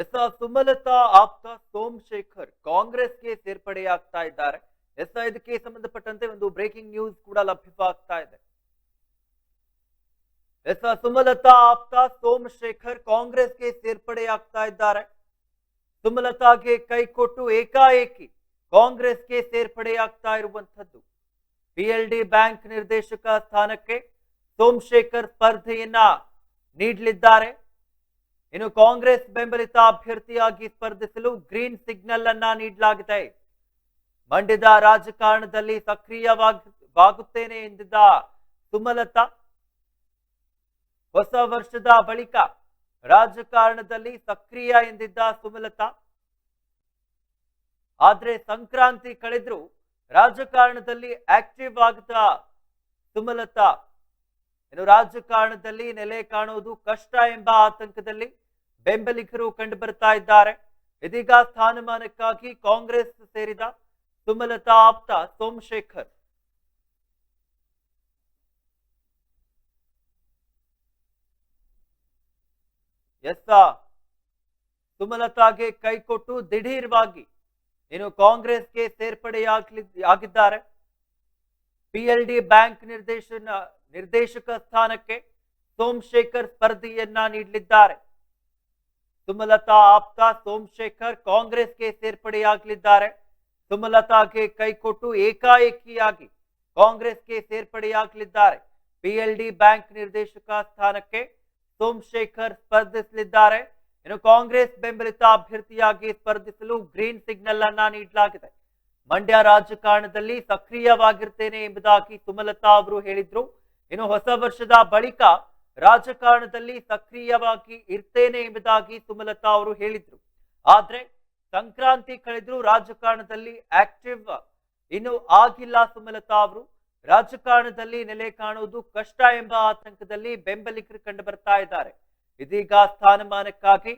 S Sumalatha, ಆಪ್ತ, ಸೋಮಶೇಖರ್ ಕಾಂಗ್ರೆಸ್ಗೆ ಸೇರ್ಪಡೆಯಾಗ್ತಾ ಇದ್ದಾರೆ. ಎಸ್ ಇದಕ್ಕೆ ಸಂಬಂಧಪಟ್ಟಂತೆ ಒಂದು ಬ್ರೇಕಿಂಗ್ ನ್ಯೂಸ್ ಕೂಡ ಲಭ್ಯವಾಗ್ತಾ ಇದೆ. ಎಸ್ ಸುಮಲತಾ, ಆಪ್ತ, ಸೋಮಶೇಖರ್ ಕಾಂಗ್ರೆಸ್ಗೆ ಸೇರ್ಪಡೆಯಾಗ್ತಾ ಇದ್ದಾರೆ. ಸುಮಲತಾಗೆ ಕೈಕೊಟ್ಟು ಏಕಾಏಕಿ ಕಾಂಗ್ರೆಸ್ಗೆ ಸೇರ್ಪಡೆಯಾಗ್ತಾ ಇರುವಂತದ್ದು ಪಿಎಲ್ಡಿ ಬ್ಯಾಂಕ್ ನಿರ್ದೇಶಕ ಸ್ಥಾನಕ್ಕೆ ಸೋಮಶೇಖರ್ ಸ್ಪರ್ಧೆಯನ್ನ ನೀಡಲಿದ್ದಾರೆ. ಇನ್ನು ಕಾಂಗ್ರೆಸ್ ಬೆಂಬಲಿತ ಅಭ್ಯರ್ಥಿಯಾಗಿ ಸ್ಪರ್ಧಿಸಲು ಗ್ರೀನ್ ಸಿಗ್ನಲ್ ಅನ್ನ ನೀಡಲಾಗಿದೆ. ಮಂಡ್ಯದ ರಾಜಕಾರಣದಲ್ಲಿ ಸಕ್ರಿಯವಾಗುತ್ತೇನೆ ಎಂದಿದ್ದ ಸುಮಲತಾ, ಹೊಸ ವರ್ಷದ ಬಳಿಕ ರಾಜಕಾರಣದಲ್ಲಿ ಸಕ್ರಿಯ ಎಂದಿದ್ದ ಸುಮಲತಾ. ಆದ್ರೆ ಸಂಕ್ರಾಂತಿ ಕಳೆದ್ರು ರಾಜಕಾರಣದಲ್ಲಿ ಆಕ್ಟಿವ್ ಆಗದ ಸುಮಲತಾ. ಇನ್ನು ರಾಜಕಾರಣದಲ್ಲಿ ನೆಲೆ ಕಾಣುವುದು ಕಷ್ಟ ಎಂಬ ಆತಂಕದಲ್ಲಿ ಬೆಂಬಲಿಗರು ಕಂಡು ಬರ್ತಾ ಇದ್ದಾರೆ. ಇದೀಗ ಸ್ಥಾನಮಾನಕ್ಕಾಗಿ ಕಾಂಗ್ರೆಸ್ ಸೇರಿದ ಸುಮಲತಾ ಆಪ್ತ ಸೋಮಶೇಖರ್. ಎಸ್ ಸುಮಲತಾಗೆ ಕೈ ಕೊಟ್ಟು ದಿಢೀರ್ವಾಗಿ ಇನ್ನು ಕಾಂಗ್ರೆಸ್ಗೆ ಸೇರ್ಪಡೆಯಾಗಲಿ, ಆಗಿದ್ದಾರೆ. ಪಿಎಲ್ಡಿ ಬ್ಯಾಂಕ್ ನಿರ್ದೇಶನ, ನಿರ್ದೇಶಕ ಸ್ಥಾನಕ್ಕೆ ಸೋಮಶೇಖರ್ ಸ್ಪರ್ಧೆಯನ್ನ ನೀಡಲಿದ್ದಾರೆ. ಸುಮಲತಾ ಆಪ್ತ ಸೋಮಶೇಖರ್ ಕಾಂಗ್ರೆಸ್ಗೆ ಸೇರ್ಪಡೆಯಾಗಲಿದ್ದಾರೆ. ಸುಮಲತಾಗೆ ಕೈಕೊಟ್ಟು ಏಕಾಏಕಿಯಾಗಿ ಕಾಂಗ್ರೆಸ್ಗೆ ಸೇರ್ಪಡೆಯಾಗಲಿದ್ದಾರೆ. ಪಿಎಲ್ಡಿ ಬ್ಯಾಂಕ್ ನಿರ್ದೇಶಕ ಸ್ಥಾನಕ್ಕೆ ಸೋಮಶೇಖರ್ ಸ್ಪರ್ಧಿಸಲಿದ್ದಾರೆ. ಇನ್ನು ಕಾಂಗ್ರೆಸ್ ಬೆಂಬಲಿತ ಅಭ್ಯರ್ಥಿಯಾಗಿ ಸ್ಪರ್ಧಿಸಲು ಗ್ರೀನ್ ಸಿಗ್ನಲ್ ಅನ್ನ ನೀಡಲಾಗಿದೆ. ಮಂಡ್ಯ ರಾಜಕಾರಣದಲ್ಲಿ ಸಕ್ರಿಯವಾಗಿರ್ತೇನೆ ಎಂಬುದಾಗಿ ಸುಮಲತಾ ಅವರು ಹೇಳಿದ್ರು. ಇನ್ನು ಹೊಸ ವರ್ಷದ ಬಳಿಕ ರಾಜಕಾರಣದಲ್ಲಿ ಸಕ್ರಿಯವಾಗಿ ಇರ್ತೇನೆ ಎಂಬುದಾಗಿ ಸುಮಲತಾ ಅವರು ಹೇಳಿದ್ರು. ಆದ್ರೆ ಸಂಕ್ರಾಂತಿ ಕಳೆದ್ರು ರಾಜಕಾರಣದಲ್ಲಿ ಆಕ್ಟಿವ್ ಇನ್ನು ಆಗಿಲ್ಲ ಸುಮಲತಾ ಅವರು. ರಾಜಕಾರಣದಲ್ಲಿ ನೆಲೆ ಕಾಣುವುದು ಕಷ್ಟ ಎಂಬ ಆತಂಕದಲ್ಲಿ ಬೆಂಬಲಿಗರು ಕಂಡು ಬರ್ತಾ ಇದ್ದಾರೆ. ಇದೀಗ ಸ್ಥಾನಮಾನಕ್ಕಾಗಿ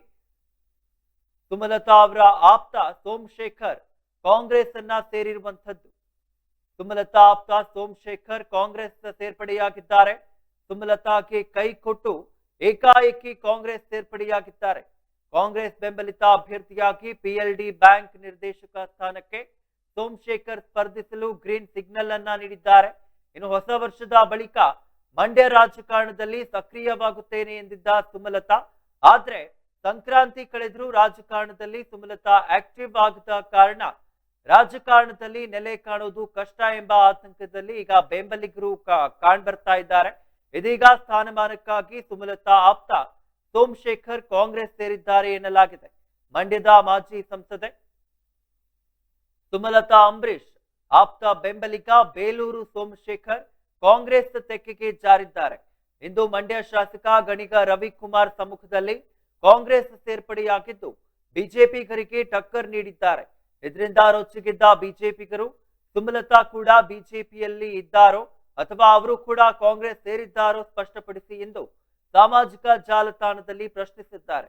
ಸುಮಲತಾ ಅವರ ಆಪ್ತ ಸೋಮಶೇಖರ್ ಕಾಂಗ್ರೆಸ್ ಅನ್ನ ಸೇರಿರುವಂತದ್ದು ಸುಮಲತಾ ಆಪ್ತ ಸೋಮಶೇಖರ್ ಕಾಂಗ್ರೆಸ್ ಸೇರ್ಪಡೆಯಾಗಿದ್ದಾರೆ. ಸುಮಲತಾಗೆ ಕೈ ಕೊಟ್ಟು ಏಕಾಏಕಿ ಕಾಂಗ್ರೆಸ್ ಸೇರ್ಪಡೆಯಾಗಿದ್ದಾರೆ. ಕಾಂಗ್ರೆಸ್ ಬೆಂಬಲಿತ ಅಭ್ಯರ್ಥಿಯಾಗಿ ಪಿಎಲ್ಡಿ ಬ್ಯಾಂಕ್ ನಿರ್ದೇಶಕ ಸ್ಥಾನಕ್ಕೆ ಸೋಮಶೇಖರ್ ಸ್ಪರ್ಧಿಸಲು ಗ್ರೀನ್ ಸಿಗ್ನಲ್ ಅನ್ನ ನೀಡಿದ್ದಾರೆ. ಇನ್ನು ಹೊಸ ವರ್ಷದ ಬಳಿಕ ಮಂಡ್ಯ ರಾಜಕಾರಣದಲ್ಲಿ ಸಕ್ರಿಯವಾಗುತ್ತೇನೆ ಎಂದಿದ್ದ ಸುಮಲತಾ, ಆದ್ರೆ ಸಂಕ್ರಾಂತಿ ಕಳೆದರೂ ರಾಜಕಾರಣದಲ್ಲಿ ಸುಮಲತಾ ಆಕ್ಟಿವ್ ಆಗದ ಕಾರಣ ರಾಜಕಾರಣದಲ್ಲಿ ನೆಲೆ ಕಾಣುವುದು ಕಷ್ಟ ಎಂಬ ಆತಂಕದಲ್ಲಿ ಈಗ ಬೆಂಬಲಿಗರು ಕಾಣ್ ಬರ್ತಾ ಇದ್ದಾರೆ. ಇದೀಗ ಸ್ಥಾನಮಾನಕ್ಕಾಗಿ ಸುಮಲತಾ ಆಪ್ತ ಸೋಮಶೇಖರ್ ಕಾಂಗ್ರೆಸ್ ಸೇರಿದ್ದಾರೆ ಎನ್ನಲಾಗಿದೆ. ಮಂಡ್ಯದ ಮಾಜಿ ಸಂಸದೆ ಸುಮಲತಾ ಅಂಬರೀಶ್ ಆಪ್ತ ಬೆಂಬಲಿಗ ಬೇಲೂರು ಸೋಮಶೇಖರ್ ಕಾಂಗ್ರೆಸ್ ತೆಕ್ಕೆಗೆ ಜಾರಿದ್ದಾರೆ. ಇಂದು ಮಂಡ್ಯ ಶಾಸಕ ಗಣಿಗ ರವಿಕುಮಾರ್ ಸಮ್ಮುಖದಲ್ಲಿ ಕಾಂಗ್ರೆಸ್ ಸೇರ್ಪಡೆಯಾಗಿದ್ದು ಬಿಜೆಪಿಗರಿಗೆ ಟಕ್ಕರ್ ನೀಡಿದ್ದಾರೆ. ಇದರಿಂದ ರೊಚ್ಚಿಗಿದ್ದ ಬಿಜೆಪಿಗರು, ಸುಮಲತಾ ಕೂಡ ಬಿಜೆಪಿಯಲ್ಲಿ ಇದ್ದಾರೋ ಅಥವಾ ಅವರು ಕೂಡ ಕಾಂಗ್ರೆಸ್ ಸೇರಿದ್ದಾರೋ ಸ್ಪಷ್ಟಪಡಿಸಿ ಎಂದು ಸಾಮಾಜಿಕ ಜಾಲತಾಣದಲ್ಲಿ ಪ್ರಶ್ನಿಸಿದ್ದಾರೆ.